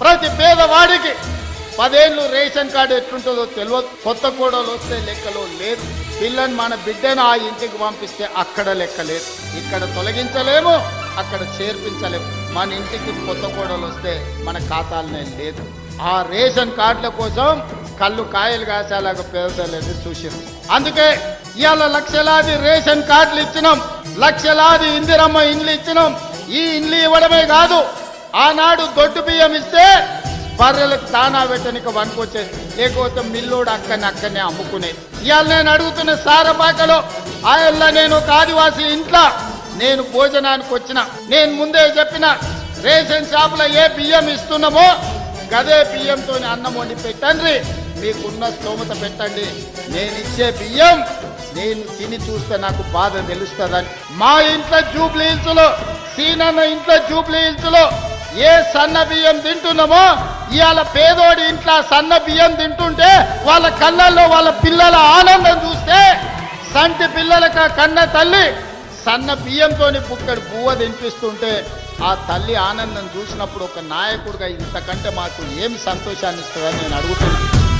ప్రతి పేదవాడికి పదేళ్ళు రేషన్ కార్డు ఎట్లుంటుందో తెలియదు కొత్త కూడలు వస్తే లెక్కలో లేదు. పిల్లని మన బిడ్డను ఆ ఇంటికి పంపిస్తే అక్కడ లెక్క లేదు. ఇక్కడ తొలగించలేము అక్కడ చేర్పించలేము. మన ఇంటికి కొత్త కూడలు వస్తే మన ఖాతాలనే లేదు. ఆ రేషన్ కార్డుల కోసం కళ్ళు కాయలు కాసేలాగా పేదలేదు చూసారు అందుకే ఇవాళ లక్షలాది రేషన్ కార్డులు ఇచ్చినాం. లక్షలాది ఇందిరమ్మ ఇండ్లు ఇచ్చినాం. ఈ ఇండ్లు ఇవ్వడమే కాదు ఆనాడు దొడ్డు బియ్యం ఇస్తే బర్రెలకు దానా పెట్టనికి వనుకొచ్చేది లేకపోతే మిల్లోడు అక్కని అక్కనే అమ్ముకునే. ఇవాళ నేను అడుగుతున్న సారపాకలో ఆయల్ల నేను ఒక ఆదివాసి ఇంట్లో నేను భోజనానికి వచ్చిన. నేను ముందే చెప్పిన రేషన్ షాపులో ఏ బియ్యం ఇస్తున్నామో గదే బియ్యంతో అన్నం వండి పెట్టండి మీకున్న స్తోమత పెట్టండి. నేను ఇచ్చే బియ్యం నేను తిని చూస్తే నాకు బాధ తెలుస్తుందని. మా ఇంట్లో జూబ్లీ హిల్స్లో సీనన్న ఇంట్లో జూబ్లీ హిల్స్లో ఏ సన్న బియ్యం తింటున్నామో ఇవాళ పేదోడి ఇంట్లో సన్న బియ్యం తింటుంటే వాళ్ళ కళ్ళల్లో వాళ్ళ పిల్లల ఆనందం చూస్తే సంటి పిల్లలకు ఆ కన్న తల్లి సన్న బియ్యంతోని పుక్కడి పువ్వ తినిపిస్తుంటే ఆ తల్లి ఆనందం చూసినప్పుడు ఒక నాయకుడిగా ఇంతకంటే మాకు ఏమి సంతోషాన్ని ఇస్తుందని నేను అడుగుతున్నాను.